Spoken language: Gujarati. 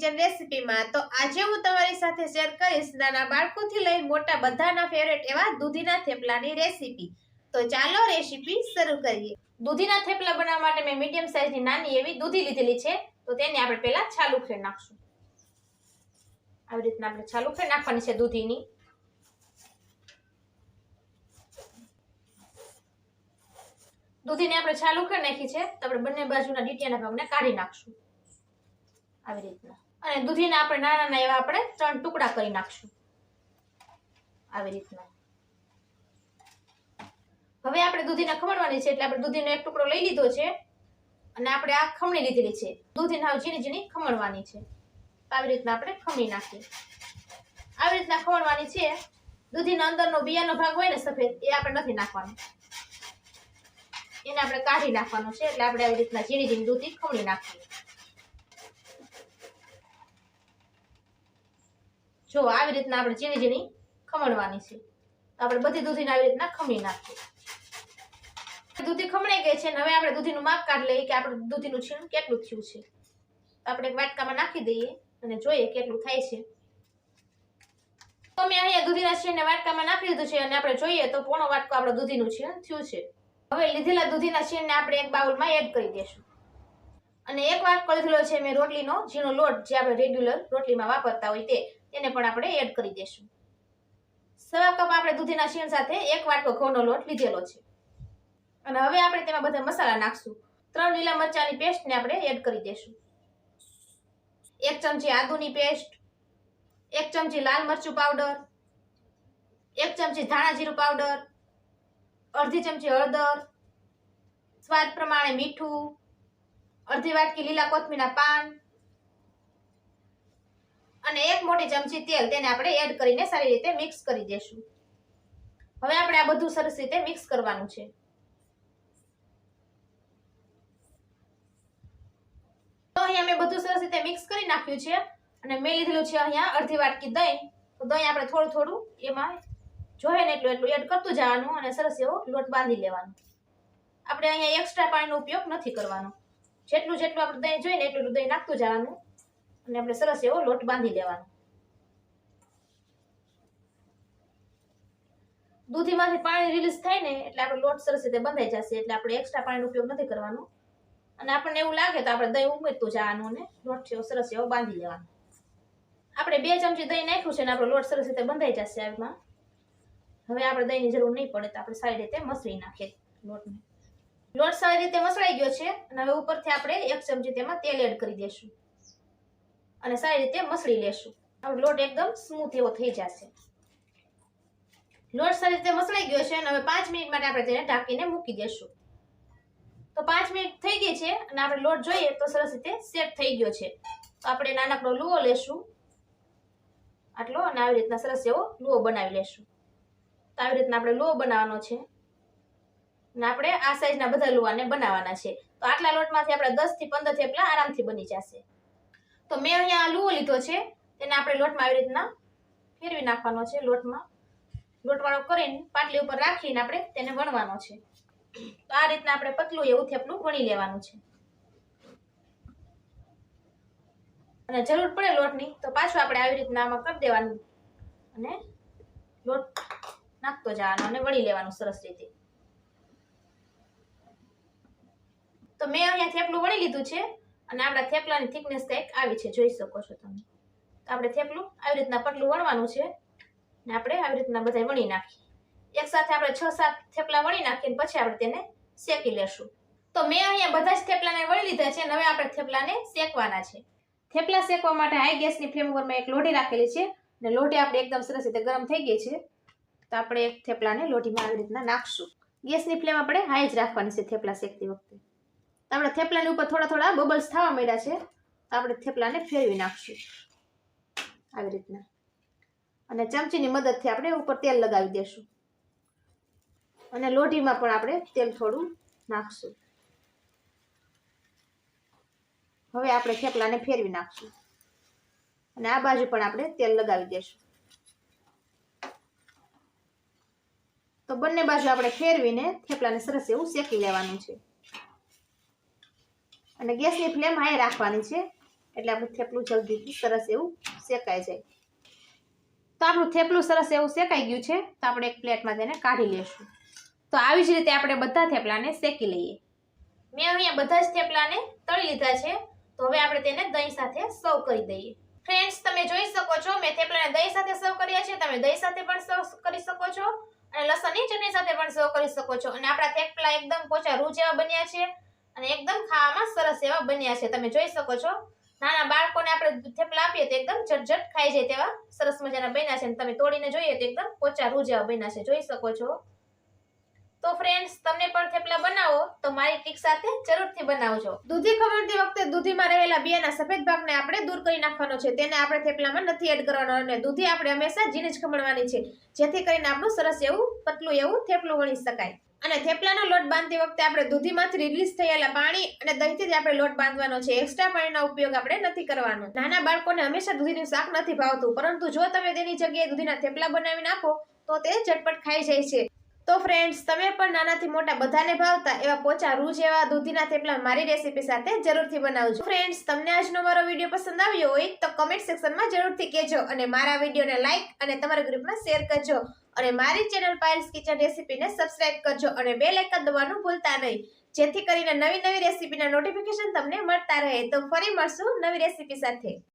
કિચન રેસીપીમાં તો આજે હું તમારી સાથે શેર કરીશ નાના બાળકોથી લઈ મોટા બધાના ફેવરેટ એવા દૂધીના થેપલાની રેસીપી તો ચાલો રેસીપી શરૂ કરીએ. દૂધીના થેપલા બનાવવા માટે મેં મીડિયમ સાઈઝની નાની એવી દૂધી લીધેલી છે, તો તેને આપણે પહેલા છાલ ઉખેડ નાખશું. આવી રીતના આપણે છાલ ઉખેડ નાખવાની છે દૂધીની. દૂધીને આપણે છાલ ઉખેડ નાખી છે, તો આપણે બંને બાજુના ડીટીયાના ભાગને કાઢી નાખશું. આવી રીતના. અને દૂધીને આપણે નાના નાના એવા આપણે ત્રણ ટુકડા કરી નાખશું. આવી રીતના. હવે આપણે દૂધીને ખમણવાની છે એટલે આપણે દૂધીનો એક ટુકડો લઈ લીધો છે અને આપણે આ ખમણી લીધેલી છે. દૂધીને હવે ઝીણી ઝીણી ખમણવાની છે. તો આવી રીતના આપણે ખમણી નાખીએ. આવી રીતના ખમણવાની છે. દૂધીના અંદરનો બિયાનો ભાગ હોય ને સફેદ, એ આપણે નથી નાખવાનો. એને આપણે કાઢી નાખવાનો છે એટલે આપણે આવી રીતના ઝીણી ઝીણી દૂધી ખમણી નાખીએ. જો આવી રીતના આપણે ઝીણી ઝીણી ખમણવાની છે. આપણે બધી દૂધીને આવી રીતના ખમણી નાખીએ. દૂધી ખમણાઈ ગઈ છે ને હવે આપણે દૂધીનું માપ કાઢ લઈએ કે આપણે દૂધીનું છીણ કેટલું થયું છે. આપણે એક વાટકામાં નાખી દઈએ અને જોઈએ કેટલું થાય છે. તો મેં અહીંયા દૂધીના છીણને વાટકામાં નાખી દીધું છે અને આપણે જોઈએ તો પોણો વાટકો આપણે દૂધીનું છીણ થયું છે. હવે લીધેલા દૂધીના છીણને આપણે એક બાઉલમાં એડ કરી દઈશું અને એક વાટકો લીધેલો છે મેં રોટલીનો ઝીણો લોટ જે આપણે રેગ્યુલર રોટલીમાં વાપરતા હોય તે. તેને પણ આપણે એડ કરી દઈશું. સવા કપ આપણે દૂધીના છીણ સાથે એક વાટકો ઘઉંનો લોટ લીધેલો છે. અને હવે આપણે તેમાં બધા મસાલા નાખશું. ત્રણ લીલા મરચાની પેસ્ટને આપણે એડ કરી દઈશું. એક ચમચી આદુની પેસ્ટ, એક ચમચી લાલ મરચું પાવડર, એક ચમચી ધાણા જીરું પાવડર, અડધી ચમચી હળદર, સ્વાદ પ્રમાણે મીઠું, અડધી વાટકી લીલા કોથમીના પાન અને એક મોટી ચમચી તેલ તેને આપણે એડ કરીને સારી રીતે મિક્સ કરી દેશું. હવે આપણે આ બધું સરસ રીતે મિક્સ કરવાનું છે. તો અહીંયા મેં બધું સરસ રીતે મિક્સ કરી નાખ્યું છે અને મેં લીધેલું છે અહીંયા અડધી વાટકી દહીં. તો દહીં આપણે થોડું થોડું એમાં જોઈએ ને એટલું એટલું એડ કરતું જવાનું અને સરસ એવો લોટ બાંધી લેવાનો. આપણે અહીંયા એક્સ્ટ્રા પાણીનો ઉપયોગ નથી કરવાનો. જેટલું જેટલું આપણે દહીં જોઈએ ને એટલું દહીં નાખતું જવાનું. અને આપણે સરસ એવો લોટ બાંધી લેવાનો. દૂધીમાંથી પાણી રિલીઝ થાય ને, એટલે આપણો લોટ સરસ રીતે બંધાઈ જશે, એટલે આપણે એક્સ્ટ્રા પાણીનો ઉપયોગ નથી કરવાનો. અને આપણને એવું લાગે તો આપણે દહીં ઉમેરતું જવાનું અને લોટ છે સરસ એવો બાંધી લેવાનો. આપણે બે ચમચી દહીં નાખ્યું છે ને, આપણો લોટ સરસ રીતે બંધાઈ જશે એમાં હવે આપણે દહીંની જરૂર નહીં પડે તો આપણે સારી રીતે મસળી નાખીએ લોટને. લોટ સારી રીતે મસળાઈ ગયો છે, અને હવે ઉપરથી આપણે એક ચમચી તેમાં તેલ એડ કરી દઈશું. અને સારી રીતે મસળી લેશું. આપણો લોટ એકદમ સ્મૂથ એવો થઈ જશે. લોટ સારી રીતે મસળાઈ ગયો છે અને હવે પાંચ મિનિટ માટે આપણે તેને ઢાંકીને મૂકી દેશું. તો પાંચ મિનિટ થઈ ગઈ છે અને આપણે લોટ જોઈએ તો સરસ રીતે સેટ થઈ ગયો છે. તો આપણે નાનકડો લુઓ લેશું. આટલો અને આવી રીતના સરસ એવો લુઓ બનાવી લેશું. તો આવી રીતના આપણે લુઓ બનાવવાનો છે. અને આપણે આ સાઈઝના બધા લુવાને બનાવવાના છે. તો આટલા લોટમાંથી આપણે દસથી પંદર થેપલા આરામથી બની જશે. તો મેં અહીંયા લુવો લીધો છે, તેને આપણે લોટમાં આવી રીતના ફેરવી નાખવાનો છે, લોટમાં. લોટવાળો કરીને પાટલી ઉપર રાખીને આપણે તેને વણવાનો છે. તો આ રીતના આપણે પતલું એવું થેપલું વણી લેવાનું છે. અને જરૂર પડે લોટની, તો પાછું આપણે આવી રીતના આમાં કરી દેવાનું અને લોટ નાખતો જવાનો અને વળી લેવાનું સરસ રીતે. તો મેં અહીંયા થેપલું વળી લીધું છે. અને આપણા થેપલાની થિકનેસ કંઈક આવી છે, જોઈ શકો છો તમે. તો આપણે થેપલું આવી રીતના પટલું વણવાનું છે. ને આપણે આવી રીતના બધા વણી નાખીએ. એક સાથે આપણે છ સાત થેપલા વણી નાખીને પછી આપણે તેને શેકી લેશું. તો મેં અહીંયા બધા જ થેપલાને વળી લીધા છે હવે આપણે થેપલાને શેકવાના છે. થેપલા શેકવા માટે હાઈ ગેસની ફ્લેમ ઉપર મેં એક લોઢી રાખેલી છે અને લોઢી આપણે એકદમ સરસ રીતે ગરમ થઈ ગઈ છે. તો આપણે એક થેપલાને લોઢીમાં આવી રીતના નાખશું. ગેસની ફ્લેમ આપણે હાઈ જ રાખવાની છે થેપલા શેકતી વખતે. તો આપણે થેપલાની ઉપર થોડા થોડા બબલ્સ થવા માંડ્યા છે. તો આપણે થેપલાને ફેરવી નાખશું. આવી રીતના. અને ચમચીની મદદથી આપણે ઉપર તેલ લગાવી દેશું. અને લોઢીમાં પણ આપણે તેલ થોડું નાખશું. હવે આપણે થેપલાને ફેરવી નાખશું. અને આ બાજુ પણ આપણે તેલ લગાવી દેશું. તો બંને બાજુ આપણે ફેરવીને થેપલાને સરસ એવું શેકી લેવાનું છે. અને ગેસની ફ્લેમ હાઈ રાખવાની છે. એટલે આપણું થેપલું જલ્દીથી સરસ એવું શેકાઈ જાય. તો આપણું થેપલું સરસ એવું શેકાઈ ગયું છે. તો આપણે એક પ્લેટમાં તેને કાઢી લેશું. તો આવી જ રીતે આપણે બધા થેપલાને શેકી લઈએ. મેં અહીંયા બધા જ થેપલાને તળી લીધા છે. તો હવે આપણે તેને દહીં સાથે સર્વ કરી દઈએ. ફ્રેન્ડ્સ તમે જોઈ શકો છો, મેં થેપલાને દહીં સાથે સર્વ કર્યા છે. તમે દહીં સાથે પણ સર્વ કરી શકો છો. અને લસણની ચટણી સાથે પણ સર્વ કરી શકો છો. અને આપણા થેપલા એકદમ પોચા રૂ જેવા બન્યા છે. અને એકદમ ખાવામાં સરસ એવા બન્યા છે. તમે જોઈ શકો છો. નાના બાળકોને આપણે થેપલા આપીએ તો એકદમ ઝટઝટ ખાઈ જાય તેવા સરસ મજાના બન્યા છે. અને તમે તોડીને જોઈએ તો એકદમ પોચા રૂ જેવા બન્યા છે. જોઈ શકો છો. તો ફ્રેન્ડ્સ તમને પણ થેપલા બનાવો તો મારી ટ્રીક સાથે જરૂરથી બનાવજો. દૂધી ખમણતી વખતે દૂધીમાં રહેલા બિયાના સફેદ ભાગને આપણે દૂર કરી નાખવાનો છે. તેને આપણે થેપલામાં નથી એડ કરવાનો. અને દૂધી આપણે હંમેશા ઝીણી જ ખમણવાની છે. જેથી કરીને આપણું સરસ એવું, પતલું એવું થેપલું વણી શકાય. અને થેપલાનો લોટ બાંધતી વખતે આપણે દૂધીમાંથી રિલીઝ થયેલા પાણી અને દહીંથી જ આપણે લોટ બાંધવાનો છે. એક્સ્ટ્રા પાણીનો ઉપયોગ આપણે નથી કરવાનો. નાના બાળકોને હંમેશા દૂધીનું શાક નથી ભાવતું. પરંતુ જો તમે તેની જગ્યાએ દૂધીના થેપલા બનાવી નાખો, તો તે ઝટપટ ખાઈ જાય છે. તો ફ્રેન્ડ્સ તમે પણ નાનાથી મોટા બધાને ભાવતા એવા પોચા રૂ જેવા દૂધીના થેપલા મારી રેસીપી સાથે જરૂરથી બનાવજો. ફ્રેન્ડ્સ તમને આજનો મારો વીડિયો પસંદ આવ્યો હોય તો કમેન્ટ સેક્શનમાં જરૂરથી કહેજો અને મારા વિડીયોને લાઇક અને તમારા ગ્રુપમાં શેર કરજો. અને મારી ચેનલ પાયલ્સ કિચન રેસીપીને સબસ્ક્રાઇબ કરજો અને બે લાઇકન દબાવવાનું ભૂલતા નહીં. જેથી કરીને નવી નવી રેસીપીના નોટિફિકેશન તમને મળતા રહે. તો ફરી મળશું નવી રેસીપી સાથે.